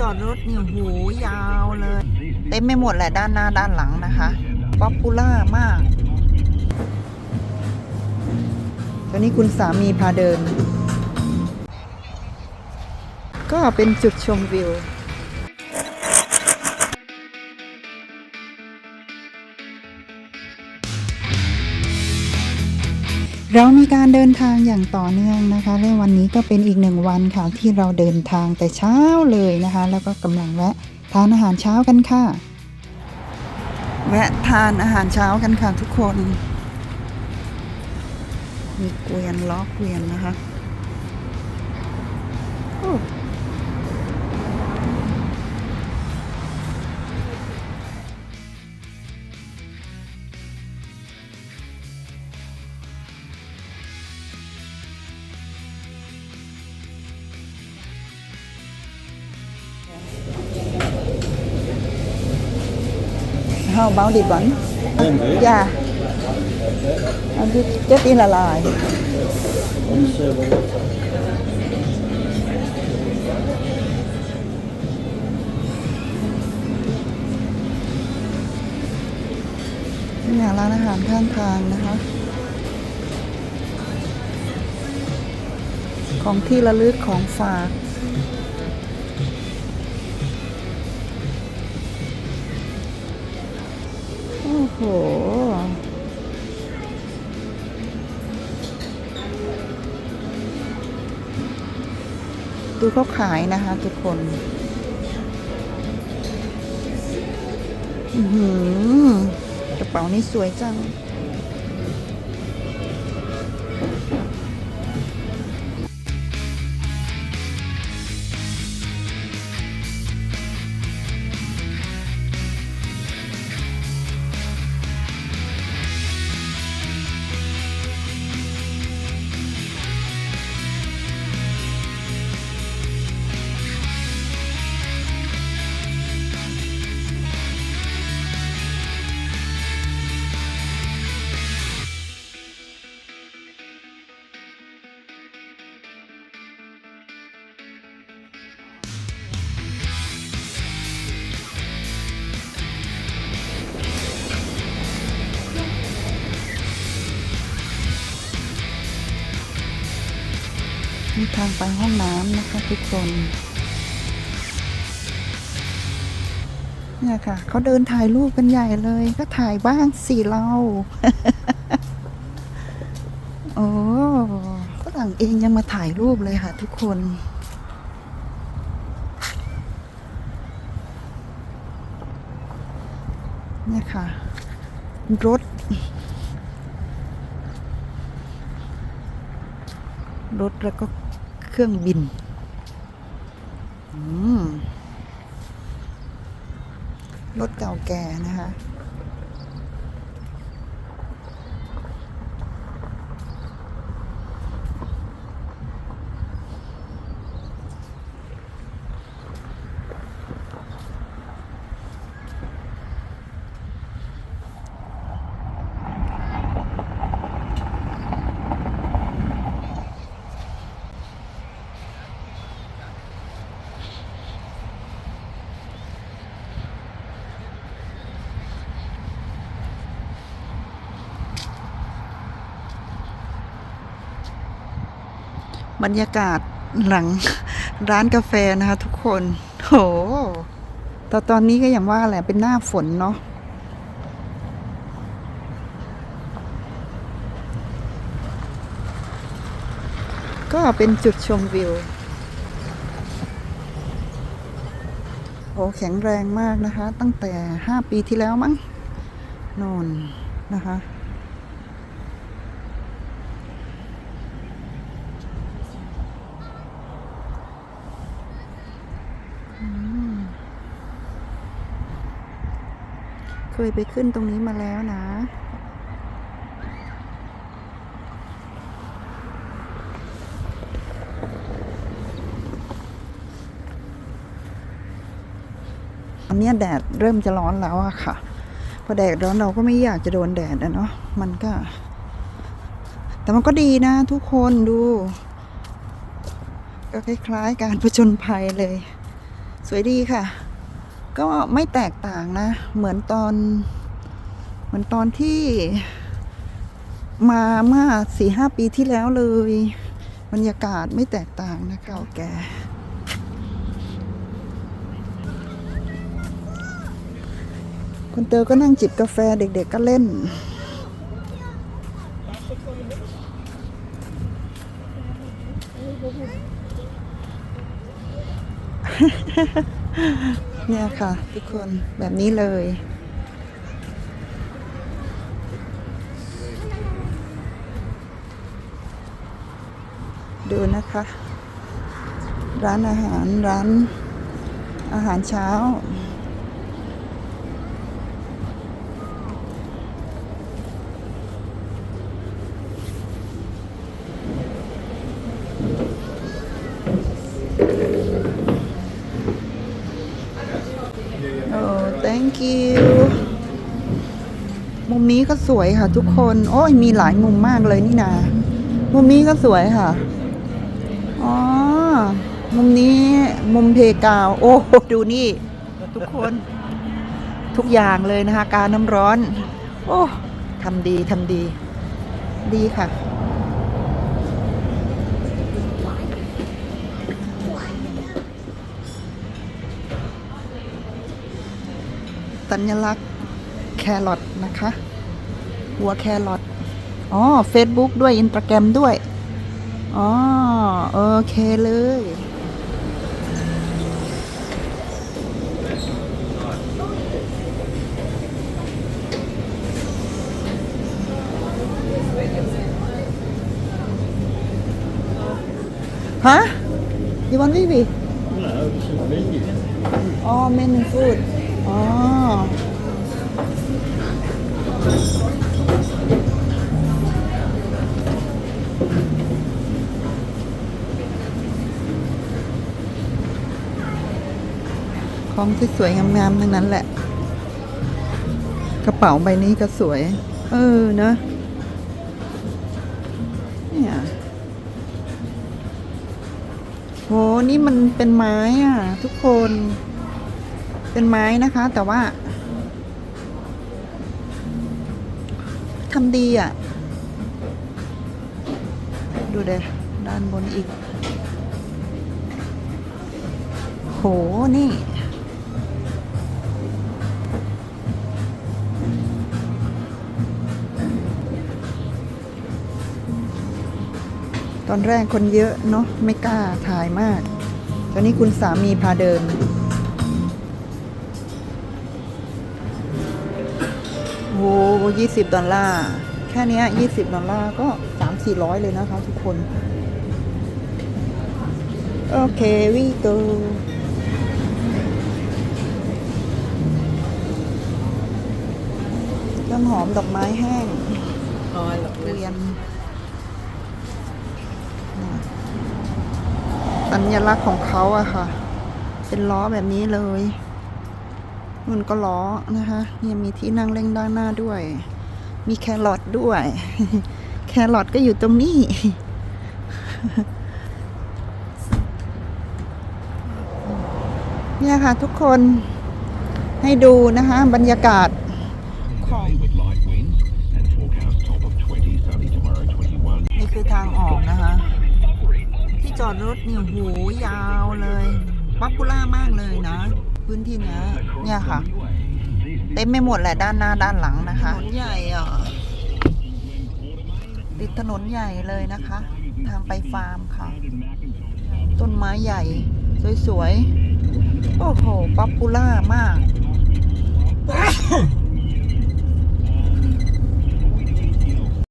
จอดรถเนี่ยโหยาวเลย เต็มไม่หมดแหละด้านหน้าด้านหลังนะคะป๊อปปูล่ามากตอนนี้คุณสามีพาเดิน ก็เป็นจุดชมวิว เรามีการเดินทางอย่างต่อเนื่องนะคะ และวันนี้ก็เป็นอีกหนึ่งวันค่ะที่เราเดินทางแต่เช้าเลยนะคะ แล้วก็กำลังแวะทานอาหารเช้ากันค่ะ แวะทานอาหารเช้ากันค่ะทุกคน มีเกวียนล้อเกวียนนะคะ How about it one? Yeah. And it just in a line. Đây là ร้านอาหารข้างทางนะคะ ของที่ระลึกของฝาก โห ดูเขาขายนะคะทุกคนอือหือกระเป๋านี่สวยจัง มีทางไปห้องน้ำนะคะทุกคนเนี่ยค่ะเขาเดินถ่ายรูปกันใหญ่เลย ก็ถ่ายบ้างสิเราโอ้ฝรั่งเองยังมาถ่ายรูปเลยค่ะทุกคน เนี่ยค่ะ รถ รถแล้วก็ เครื่องบินรถเก่าแก่นะคะ บรรยากาศหลังร้านกาแฟนะคะทุกคน โหแต่ตอนนี้ก็อย่างว่าแหละเป็นหน้าฝนเนาะก็เป็นจุดชมวิว โอ้แข็งแรงมากนะคะ ตั้งแต่ห้าปีที่แล้วมั้งโนนนะคะ เคยไปขึ้นตรงนี้มาแล้วนะ อันเนี้ยแดดเริ่มจะร้อนแล้วอะค่ะ พอแดดร้อนเราก็ไม่อยากจะโดนแดดอะเนาะ มันก็ แต่มันก็ดีนะทุกคนดู ก็คล้ายๆการผจญภัยเลย สวยดีค่ะ ก็ไม่แตกต่างนะ เหมือนตอนเหมือนตอนที่มาเมื่อสี่ห้าปีที่แล้วเลย บรรยากาศไม่แตกต่างนะเก่าแก่คุณเตอก็นั่งจิบกาแฟเด็กๆก็เล่น เนี่ยค่ะ ทุกคนแบบนี้เลย ดูนะคะ ร้านอาหารร้านอาหารเช้า โอ้ thank you มุมนี้ก็สวยค่ะทุกคน โอ้ยมีหลายมุมมากเลยนี่นา มุมนี้ก็สวยค่ะ อ๋อ มุมนี้มุมเพกาว โอ้ดูนี่ ทุกคน ทุกอย่างเลยนะคะ การน้ำร้อน โอ้ทำดีทำดี ดีค่ะ สัญลักษณ์แครอทนะคะ หัวแครอทอ๋อ Facebook ด้วยอิน a g แกรมด้วย อ๋อ โอเคเลยฮะ you want baby No, this is menu. อ๋อเมนูฟูด อ๋อของที่สวยๆงามๆทั้งนั้นแหละ กระเป๋าใบนี้ก็สวย เออเนอะเนี่ยโหนี่มันเป็นไม้อะ ทุกคน เป็นไม้นะคะ แต่ว่าทำดีอะ ดูเดด้านบนอีก โห นี่ตอนแรกคนเยอะเนาะไม่กล้าถ่ายมาก ตอนนี้คุณสามีพาเดิน โอ้ยี่สิบดอลลาร์ แค่เนี้ยี่สิบดอลลาร์ก็สามสี่ร้อยเลยนะคะทุกคน โอเควีโกต้นหอมดอกไม้แห้ง Oh, I love เกวีย this. นสัญลักษณ์ของเขาอะค่ะ เป็นล้อแบบนี้เลย มันก็ล้อนะคะยังมีที่นั่งเล่นด้านหน้าด้วย มีแครอทด้วย แครอทก็อยู่ตรงนี้เนี่ยค่ะทุกคนให้ดูนะคะบรรยากาศของนี่คือทางออกนะคะ ที่จอดรถเนี่ยโหยาวเลยป๊อปปูล่ามากเลยนะ พื้นที่เนี้ยเนี่ยค่ะ เต็มไม่หมดแหละด้านหน้าด้านหลังนะคะถนนใหญ่อะติดถนนใหญ่เลยนะคะ ทางไปฟาร์มค่ะ ต้นไม้ใหญ่ สวยๆ โอ้โห ป๊อปปูล่ามาก